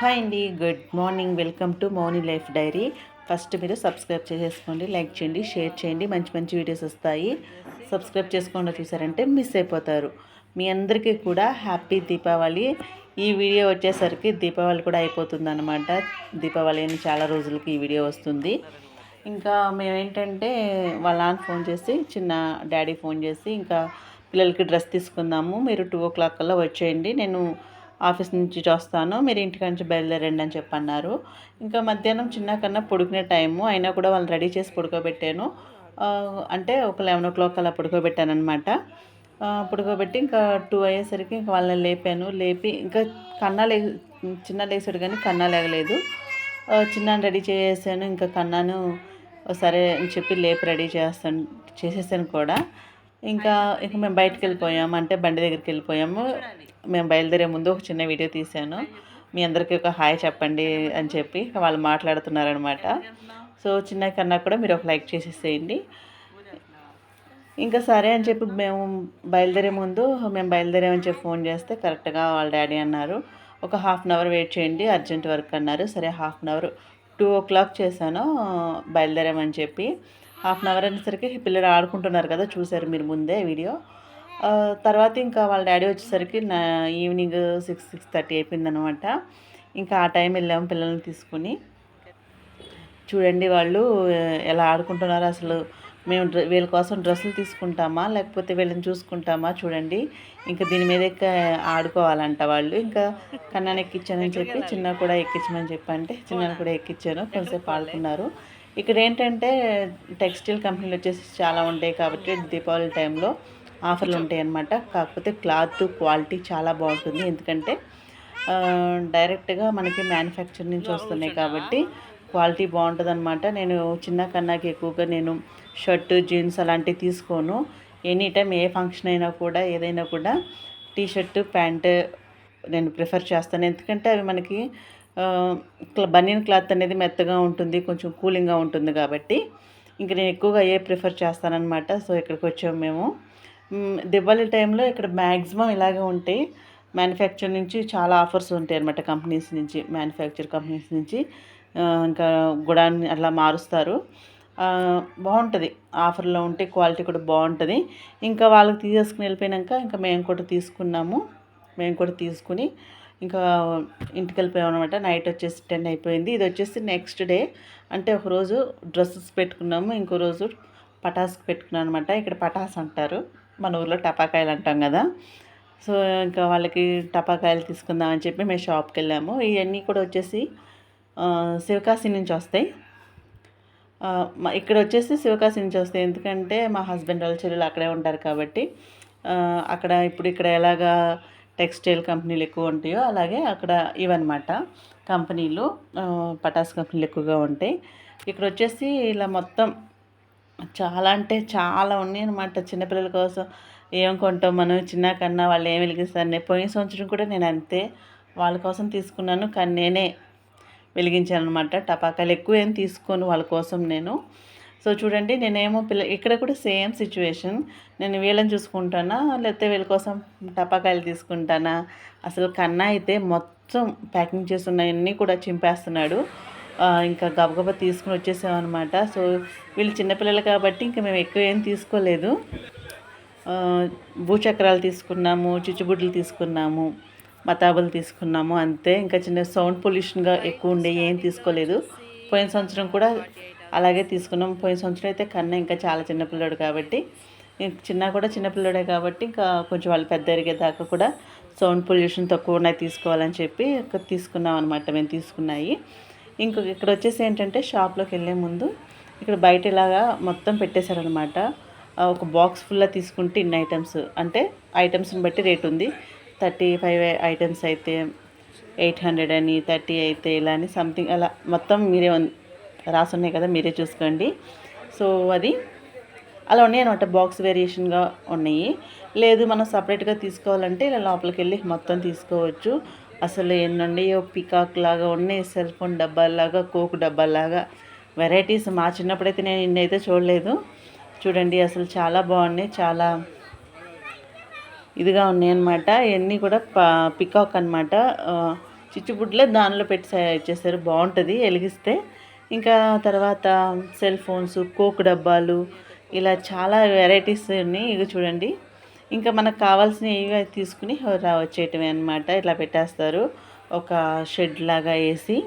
Hi అండి good morning. Welcome to Mouni life diary. First మీరు subscribe చేసేసుకోండి like చేయండి షేర్ చేయండి. మంచి మంచి వీడియోస్ వస్తాయి. సబ్స్క్రైబ్ చేసుకోండి చూసారంటే మిస్ అయిపోతారు. మీ అందరికీ కూడా హ్యాపీ దీపావళి. ఈ వీడియో వచ్చేసరికి దీపావళి కూడా అయిపోతుంది అనమాట దీపావళి అని చాలా రోజులకి ఈ వీడియో వస్తుంది. ఇంకా మేమేంటంటే వాళ్ళ నాన్న ఫోన్ చేసి చిన్న డాడీ ఫోన్ చేసి ఇంకా పిల్లలకి డ్రెస్ తీసుకుందాము. మీరు టూ ఓ క్లాక్ కల్లా వచ్చేయండి. నేను ఆఫీస్ నుంచి వస్తాను మీరు ఇంటికి నుంచి బయలుదేరండి అని చెప్పి అన్నారు ఇంకా మధ్యాహ్నం చిన్న కన్నా పడుకునే టైము. అయినా కూడా వాళ్ళని రెడీ చేసి పడుకోబెట్టాను. అంటే ఒక లెవెన్ ఓ క్లాక్ అలా పడుకోబెట్టాను అనమాట పడుకోబెట్టి ఇంకా టూ అయ్యేసరికి ఇంకా వాళ్ళని లేపాను. లేపి ఇంకా కన్నా లే చిన్న లేసాడు కానీ కన్నా లేగలేదు చిన్నాను రెడీ చేసేసాను. ఇంకా కన్నాను సరే అని చెప్పి లేపి రెడీ చేస్తాను చేసేసాను కూడా. ఇంకా ఇంకా మేము బయటకు వెళ్ళిపోయాము అంటే బండి దగ్గరికి వెళ్ళిపోయాము మేము బయలుదేరే ముందు ఒక చిన్న వీడియో తీశాను. మీ అందరికీ ఒక హాయ్ చెప్పండి అని చెప్పి వాళ్ళు మాట్లాడుతున్నారనమాట. సో చిన్న కన్నా కూడా మీరు ఒక లైక్ చేసేసేయండి. ఇంకా సరే అని చెప్పి మేము బయలుదేరే ముందు మేము బయలుదేరామని చెప్పి ఫోన్ చేస్తే కరెక్ట్గా వాళ్ళ డాడీ అన్నారు. ఒక హాఫ్ అన్ అవర్ వెయిట్ చేయండి అర్జెంట్ వర్క్ అన్నారు. సరే half an hour two o'clock చేశాను బయలుదేరామని చెప్పి. హాఫ్ అన్ అవర్ అనేసరికి పిల్లలు ఆడుకుంటున్నారు కదా చూశారు మీరు ముందే వీడియో. తర్వాత ఇంకా వాళ్ళ డాడీ వచ్చేసరికి నా ఈవినింగ్ సిక్స్ సిక్స్ థర్టీ అయిపోయిందనమాట ఇంకా ఆ టైం వెళ్ళాము పిల్లల్ని తీసుకుని. చూడండి వాళ్ళు ఎలా ఆడుకుంటున్నారు అసలు. మేము డ్ర- వీళ్ళ కోసం డ్రెస్సులు తీసుకుంటామా లేకపోతే వీళ్ళని చూసుకుంటామా చూడండి. ఇంకా దీని మీద ఎక్క ఆడుకోవాలంట వాళ్ళు. ఇంకా కన్నాను ఎక్కించానని చెప్పి చిన్న కూడా ఎక్కించమని చెప్పి అంటే చిన్న కూడా ఎక్కించాను కొంతసేపు ఆడుకున్నారు. ఇక్కడ ఏంటంటే టెక్స్టైల్ కంపెనీలు వచ్చేసి చాలా ఉంటాయి కాబట్టి దీపావళి టైంలో ఆఫర్లు ఉంటాయి అన్నమాట కాకపోతే క్లాత్ క్వాలిటీ చాలా బాగుంటుంది. ఎందుకంటే డైరెక్ట్గా మనకి మ్యానుఫ్యాక్చర్ నుంచి వస్తున్నాయి కాబట్టి క్వాలిటీ బాగుంటుంది అనమాట నేను చిన్న కన్నాకి ఎక్కువగా నేను షర్ట్ జీన్స్ అలాంటివి తీసుకోను. ఎనీ టైం ఏ ఫంక్షన్ అయినా కూడా ఏదైనా కూడా టీ షర్ట్ ప్యాంట్ నేను ప్రిఫర్ చేస్తాను. ఎందుకంటే అవి మనకి బనియన్ క్లాత్ అనేది మెత్తగా ఉంటుంది కొంచెం కూలింగ్గా ఉంటుంది కాబట్టి ఇంక నేను ఎక్కువగా ఏ ప్రిఫర్ చేస్తానన్నమాట. సో ఇక్కడికి వచ్చాము మేము. దివాళి దివాళీ టైంలో ఇక్కడ మ్యాక్సిమం ఇలాగే ఉంటాయి మ్యానుఫ్యాక్చర్ నుంచి చాలా ఆఫర్స్ ఉంటాయి అనమాట కంపెనీస్ నుంచి మ్యానుఫ్యాక్చర్ కంపెనీస్ నుంచి. ఇంకా గుడాన్ని అట్లా మారుస్తారు. బాగుంటుంది. ఆఫర్లో ఉంటే క్వాలిటీ కూడా బాగుంటుంది. ఇంకా వాళ్ళకి తీసేసుకుని వెళ్ళిపోయినాక ఇంకా మేము కూడా తీసుకున్నాము. మేము కూడా తీసుకుని ఇంకా ఇంటికి వెళ్ళిపోయామన్నమాట నైట్ వచ్చేసి టెన్ అయిపోయింది. ఇది వచ్చేసి నెక్స్ట్ డే. అంటే ఒకరోజు డ్రెస్సెస్ పెట్టుకున్నాము. ఇంకో రోజు పటాస్కి పెట్టుకున్నాం అనమాట ఇక్కడ పటాస్ అంటారు. మన ఊర్లో టపాకాయలు అంటాం కదా. సో ఇంకా వాళ్ళకి టపాకాయలు తీసుకుందామని చెప్పి మేము షాప్కి వెళ్ళాము ఇవన్నీ కూడా వచ్చేసి శివకాశి నుంచి వస్తాయి. ఇక్కడ వచ్చేసి శివకాశి నుంచి వస్తాయి. ఎందుకంటే మా హస్బెండ్ వాళ్ళ చెల్లెలు అక్కడే ఉంటారు కాబట్టి అక్కడ ఇప్పుడు ఇక్కడ ఎలాగా టెక్స్టైల్ కంపెనీలు ఎక్కువ ఉంటాయో అలాగే అక్కడ ఇవన్నమాట. కంపెనీలు పటాస్ కంపెనీలు ఎక్కువగా ఉంటాయి. ఇక్కడ వచ్చేసి ఇలా మొత్తం చాలా అంటే చాలా ఉన్నాయి అనమాట చిన్నపిల్లల కోసం ఏం కొంటాం మనం? చిన్న కన్నా వాళ్ళు ఏం వెలిగిస్తారు పోయిన సంవత్సరం కూడా నేను అంతే. వాళ్ళ కోసం తీసుకున్నాను కానీ నేనే వెలిగించాను అనమాట టపాకాయలు ఎక్కువ ఏం తీసుకోను వాళ్ళ కోసం నేను. సో చూడండి నేనేమో పిల్ల ఇక్కడ కూడా సేమ్ సిచ్యువేషన్. నేను వీళ్ళని చూసుకుంటానా లేకపోతే వీళ్ళ కోసం టపాకాయలు తీసుకుంటానా? అసలు కన్నా అయితే మొత్తం ప్యాకింగ్ చేస్తున్నవన్నీ కూడా చింపేస్తున్నాడు. ఇంకా గబగబా తీసుకుని వచ్చేసామన్నమాట. సో వీళ్ళు చిన్నపిల్లలు కాబట్టి ఇంకా మేము ఎక్కువ ఏం తీసుకోలేదు. భూచక్రాలు తీసుకున్నాము చిచ్చుబుడ్లు తీసుకున్నాము మతాబులు తీసుకున్నాము అంతే. ఇంకా చిన్న సౌండ్ పొల్యూషన్గా ఎక్కువ ఉండే ఏం తీసుకోలేదు. పోయిన సంవత్సరం కూడా అలాగే తీసుకున్నాం. పోయిన సంవత్సరం అయితే కన్నా ఇంకా చాలా చిన్నపిల్లడు కాబట్టి చిన్న కూడా చిన్నపిల్లడే కాబట్టి ఇంకా కొంచెం వాళ్ళు పెద్ద ఎరిగేదాకా కూడా సౌండ్ పొల్యూషన్ తక్కువ ఉన్నాయి తీసుకోవాలని చెప్పి తీసుకున్నాం అనమాట మేము తీసుకున్నాయి. ఇంకొక ఇక్కడ వచ్చేసి ఏంటంటే షాప్లోకి వెళ్ళే ముందు ఇక్కడ బయట ఇలాగా మొత్తం పెట్టేశారనమాట ఒక బాక్స్ ఫుల్లా తీసుకుంటే ఇన్ని ఐటమ్స్ అంటే ఐటమ్స్ని బట్టి రేట్ ఉంది. థర్టీ ఫైవ్ ఐటమ్స్ అయితే ఎయిట్ హండ్రెడ్ అని థర్టీ అయితే ఇలా అని సంథింగ్ అలా మొత్తం మీరే రాసున్నాయి కదా మీరే చూసుకోండి. సో అది అలా ఉన్నాయి అనమాట బాక్స్ వేరియేషన్గా ఉన్నాయి. లేదు మనం సపరేట్గా తీసుకోవాలంటే ఇలా లోపలికి వెళ్ళి మొత్తం తీసుకోవచ్చు. అసలు ఎన్నుండి పికాక్ లాగా ఉన్నాయి సెల్ ఫోన్ డబ్బాలాగా కోక్ డబ్బాలాగా వెరైటీస్ మా చిన్నప్పుడైతే నేను ఇన్నైతే చూడలేదు. చూడండి అసలు చాలా బాగున్నాయి చాలా ఇదిగా ఉన్నాయి అనమాట ఇవన్నీ కూడా పికాక్ అనమాట చిచ్చుబుడ్లే దానిలో పెట్టి ఇచ్చేసారు బాగుంటుంది వెలిగిస్తే. ఇంకా తర్వాత సెల్ ఫోన్స్ కోక్ డబ్బాలు ఇలా చాలా వెరైటీస్ ఉన్నాయి. ఇవి చూడండి. ఇంకా మనకు కావాల్సినవి ఇవి తీసుకుని వచ్చేయటమే అనమాట ఇట్లా పెట్టేస్తారు. ఒక షెడ్ లాగా వేసి.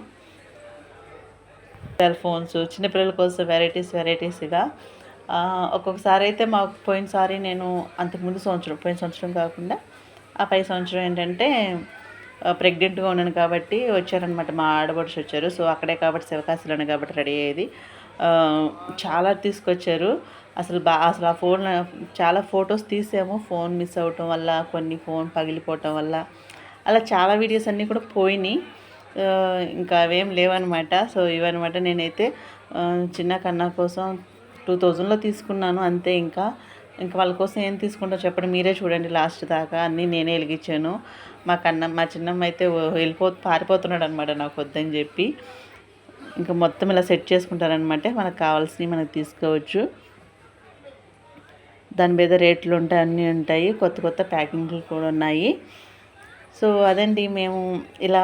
సెల్ ఫోన్స్ చిన్నపిల్లల కోసం వెరైటీస్ వెరైటీస్గా ఒక్కొక్కసారి అయితే మాకు పోయినసారి నేను అంతకుముందు సంవత్సరం పోయిన సంవత్సరం కాకుండా ఆ పై సంవత్సరం ఏంటంటే ప్రెగ్నెంట్గా ఉన్నాను కాబట్టి వచ్చారనమాట మా ఆడబడుచు వచ్చారు. సో అక్కడే కాబట్టి శివకాశిలోనే కాబట్టి రెడీ అయ్యేది. చాలా తీసుకొచ్చారు. అసలు బా అసలు ఆ ఫోన్ చాలా ఫొటోస్ తీసాము. ఫోన్ మిస్ అవ్వటం వల్ల కొన్ని ఫోన్ పగిలిపోవటం వల్ల. అలా చాలా వీడియోస్ అన్నీ కూడా పోయినాయి. ఇంకా అవేం లేవన్నమాట. సో ఇవన్నమాట నేనైతే చిన్న కన్నా కోసం టూ థౌజండ్లో తీసుకున్నాను అంతే ఇంకా. ఇంకా వాళ్ళ కోసం ఏం తీసుకుంటా చెప్పండి. మీరే చూడండి లాస్ట్ దాకా. అన్నీ నేనే వెలిగించాను. మా కన్న మా చిన్నమ్మ అయితే వెళ్ళిపో పారిపోతున్నాడు అనమాట నాకు వద్దని చెప్పి. ఇంకా మొత్తం ఇలా సెట్ చేసుకుంటారనమాట మనకు కావాల్సినవి మనకు తీసుకోవచ్చు. దాని మీద రేట్లు ఉంటాయి అన్నీ ఉంటాయి. కొత్త కొత్త ప్యాకింగ్లు కూడా ఉన్నాయి. సో అదండి మేము ఇలా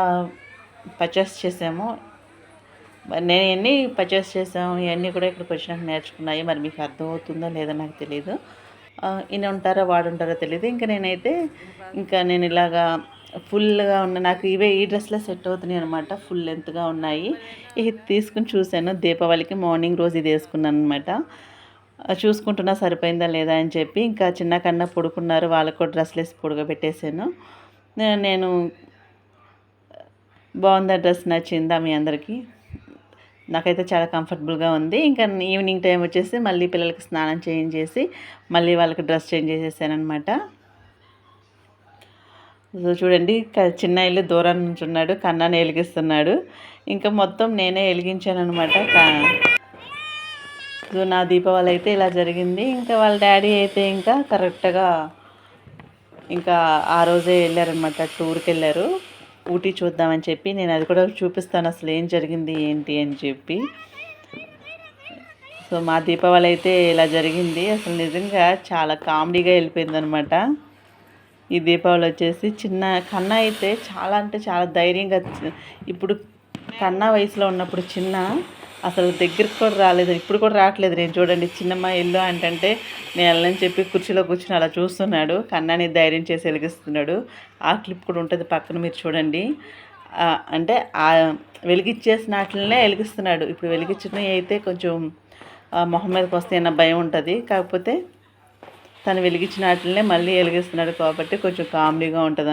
పర్చేస్ చేసాము. నేను ఎన్ని పర్చేస్ చేసాము ఇవన్నీ కూడా ఇక్కడికి వచ్చినాక నేర్చుకున్నాయి. మరి మీకు అర్థమవుతుందో లేదో నాకు తెలియదు ఈయన ఉంటారో వాడు ఉంటారో తెలియదు ఇంకా నేనైతే ఇంకా నేను ఇలాగా ఫుల్గా ఉన్న నాకు ఇవే ఈ డ్రెస్లో సెట్ అవుతున్నాయి అనమాట ఫుల్ లెంత్గా ఉన్నాయి. ఇది తీసుకుని చూశాను. దీపావళికి మార్నింగ్ రోజు ఇది వేసుకున్నాను అనమాట చూసుకుంటున్నా సరిపోయిందా లేదా అని చెప్పి ఇంకా చిన్న కన్నా పొడుకున్నారు. వాళ్ళకు కూడా డ్రెస్లు వేసి పొడుగబెట్టేసాను నేను బాగుందా డ్రెస్? నచ్చిందా మీ అందరికీ? నాకైతే చాలా కంఫర్టబుల్గా ఉంది. ఇంకా ఈవినింగ్ టైం వచ్చేసి మళ్ళీ పిల్లలకి స్నానం చేయించేసి మళ్ళీ వాళ్ళకి డ్రెస్ చేంజ్ చేసేసానమాట సో చూడండి క- చిన్న ఇల్లు దూరం నుంచి ఉన్నాడు కన్నాను వెలిగిస్తున్నాడు. ఇంకా మొత్తం నేనే వెలిగించాను అనమాట సో నా దీపావళి అయితే ఇలా జరిగింది. ఇంకా వాళ్ళ డాడీ అయితే ఇంకా కరెక్ట్గా ఇంకా ఆ రోజే వెళ్ళారనమాట టూర్కి వెళ్ళారు. ఊటీ చూద్దామని చెప్పి నేను అది కూడా చూపిస్తాను అసలు ఏం జరిగింది ఏంటి అని చెప్పి. సో మా దీపావళి అయితే ఇలా జరిగింది. అసలు నిజంగా చాలా కామెడీగా వెళ్ళిపోయింది అనమాట ఈ దీపావళి వచ్చేసి చిన్న కన్నా అయితే చాలా అంటే చాలా ధైర్యంగా ఇప్పుడు కన్నా వయసులో ఉన్నప్పుడు చిన్న అసలు దగ్గరికి కూడా రాలేదు. ఇప్పుడు కూడా రావట్లేదు. నేను చూడండి చిన్నమ్మ ఇల్లు అంటే నేను వెళ్ళని చెప్పి కుర్చీలో కూర్చుని అలా చూస్తున్నాడు. కన్నాని ధైర్యం చేసి వెలిగిస్తున్నాడు. ఆ క్లిప్ కూడా ఉంటుంది పక్కన మీరు చూడండి. అంటే ఆ వెలిగించేసిన వాటినే వెలిగిస్తున్నాడు. ఇప్పుడు వెలిగించినవి అయితే కొంచెం మొహం మీదకి వస్తే అన్న భయం ఉంటుంది. కాకపోతే తను వెలిగించిన వాటినే మళ్ళీ వెలిగిస్తున్నాడు కాబట్టి కొంచెం కామెడీగా ఉంటుంది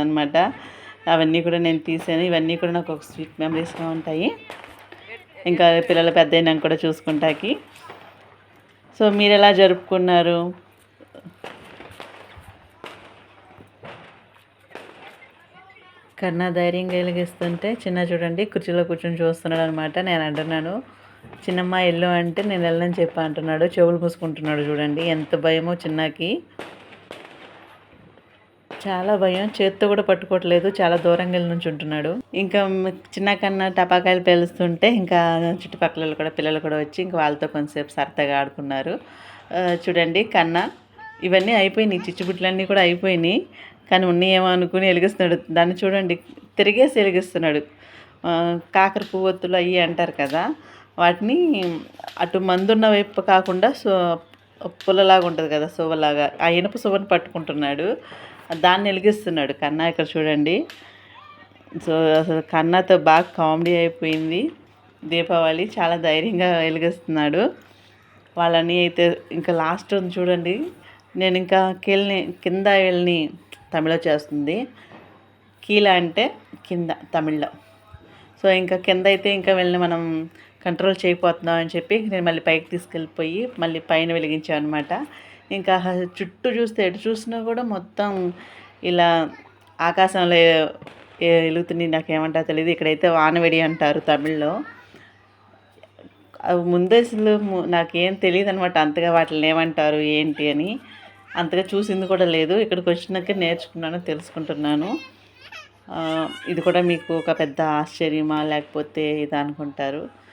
అవన్నీ కూడా నేను తీసాను. ఇవన్నీ కూడా నాకు ఒక స్వీట్ మెమరీస్గా ఉంటాయి. ఇంకా పిల్లలు పెద్ద అయినాక కూడా చూసుకుంటాకి. సో మీరు ఎలా జరుపుకున్నారు? కన్నా ధైర్యంగా వెలిగిస్తుంటే చిన్న చూడండి కుర్చీలో కూర్చొని చూస్తున్నాడు అనమాట నేను అంటున్నాను చిన్నమ్మ ఇల్లు అంటే నేను వెళ్ళని చెప్పి అంటున్నాడు చెవులు మూసుకుంటున్నాడు చూడండి ఎంత భయమో చిన్నకి. చాలా భయం. చేత్తో కూడా పట్టుకోవట్లేదు. చాలా దూరంగా వెళ్ళి నుంచి ఉంటున్నాడు. ఇంకా చిన్న కన్నా టపాకాయలు పేలుస్తుంటే ఇంకా చుట్టుపక్కల కూడా పిల్లలు కూడా వచ్చి ఇంకా వాళ్ళతో కొంతసేపు సరదాగా ఆడుకున్నారు. చూడండి కన్నా ఇవన్నీ అయిపోయినాయి. చిచ్చుబుట్లన్నీ కూడా అయిపోయినాయి. కానీ ఉన్నాయేమో అనుకుని వెలిగిస్తున్నాడు దాన్ని చూడండి. తిరిగేసి వెలిగిస్తున్నాడు కాకర పువ్వొత్తులు అయ్యి అంటారు కదా వాటిని అటు మందున్న వైపు కాకుండా సో పుల్లలాగా ఉంటుంది కదా సువ్వలాగా ఆ ఇనుప సువ్వని పట్టుకుంటున్నాడు. దాన్ని వెలిగిస్తున్నాడు. కన్నా ఇక్కడ చూడండి. సో అసలు కన్నాతో బాగా కామెడీ అయిపోయింది. దీపావళి చాలా ధైర్యంగా వెలిగిస్తున్నాడు. వాళ్ళని అయితే ఇంకా లాస్ట్ ఉంది చూడండి. నేను ఇంకా కీల్ని కింద వెళ్ళని తమిళ చేస్తుంది. కీల అంటే కింద తమిళ్ళో. సో ఇంకా కింద అయితే ఇంకా వెళ్ళి మనం కంట్రోల్ చేయకపోతున్నాం అని చెప్పి నేను మళ్ళీ పైకి తీసుకెళ్ళిపోయి మళ్ళీ పైన వెలిగించాను అనమాట ఇంకా చుట్టూ చూస్తే ఎటు చూసినా కూడా మొత్తం ఇలా ఆకాశంలో ఏ- వెలుగుతుంది నాకేమంటారో తెలియదు ఇక్కడైతే వానవెడి అంటారు తమిళ్ళో. అవి ముందే అసలు నాకేం తెలియదు అనమాట అంతగా వాటిని ఏమంటారు ఏంటి అని. అంతగా చూసింది కూడా లేదు. ఇక్కడికి వచ్చినాక నేర్చుకున్నాను తెలుసుకుంటున్నాను. ఇది కూడా మీకు ఒక పెద్ద ఆశ్చర్యమా లేకపోతే ఇది అనుకుంటారు.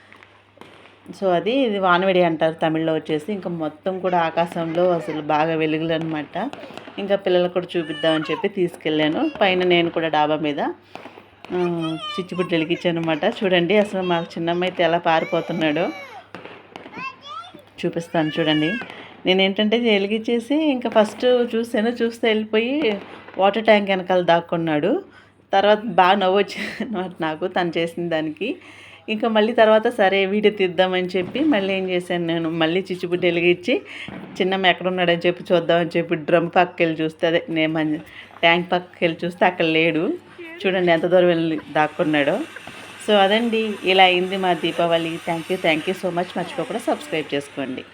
సో అది ఇది వానవిడి అంటారు తమిళ్ళో వచ్చేసి. ఇంకా మొత్తం కూడా ఆకాశంలో అసలు బాగా వెలుగులు అనమాట ఇంకా పిల్లలకు కూడా చూపిద్దామని చెప్పి తీసుకెళ్ళాను. పైన నేను కూడా డాబా మీద ఆ, వెలిగించాను అనమాట చూడండి అసలు మాకు చిన్నమ్మ అయితే ఎలా పారిపోతున్నాడో. చూపిస్తాను చూడండి. నేను ఏంటంటే వెలిగించేసి ఇంకా ఫస్ట్ చూసాను చూస్తే వెళ్ళిపోయి వాటర్ ట్యాంక్ వెనకాల దాక్కున్నాడు. తర్వాత బాగా నవ్వు వచ్చింది అనమాట నాకు తను చేసిన దానికి. ఇంకా మళ్ళీ తర్వాత సరే వీడియో తీద్దామని చెప్పి మళ్ళీ ఏం చేశాను నేను? మళ్ళీ చిచ్చుబుడ్డి వెలిగించి చిన్నమ్మ ఎక్కడున్నాడని చెప్పి చూద్దామని చెప్పి డ్రమ్ పక్కకి వెళ్ళి చూస్తే అదే నేను ట్యాంక్ పక్కకి వెళ్ళి చూస్తే అక్కడ లేడు. చూడండి ఎంత దూరం వెళ్ళి దాక్కున్నాడో. సో అదండి ఇలా అయింది మా Deepavali. Thank you thank you so much మర్చిపోకుండా సబ్స్క్రైబ్ చేసుకోండి.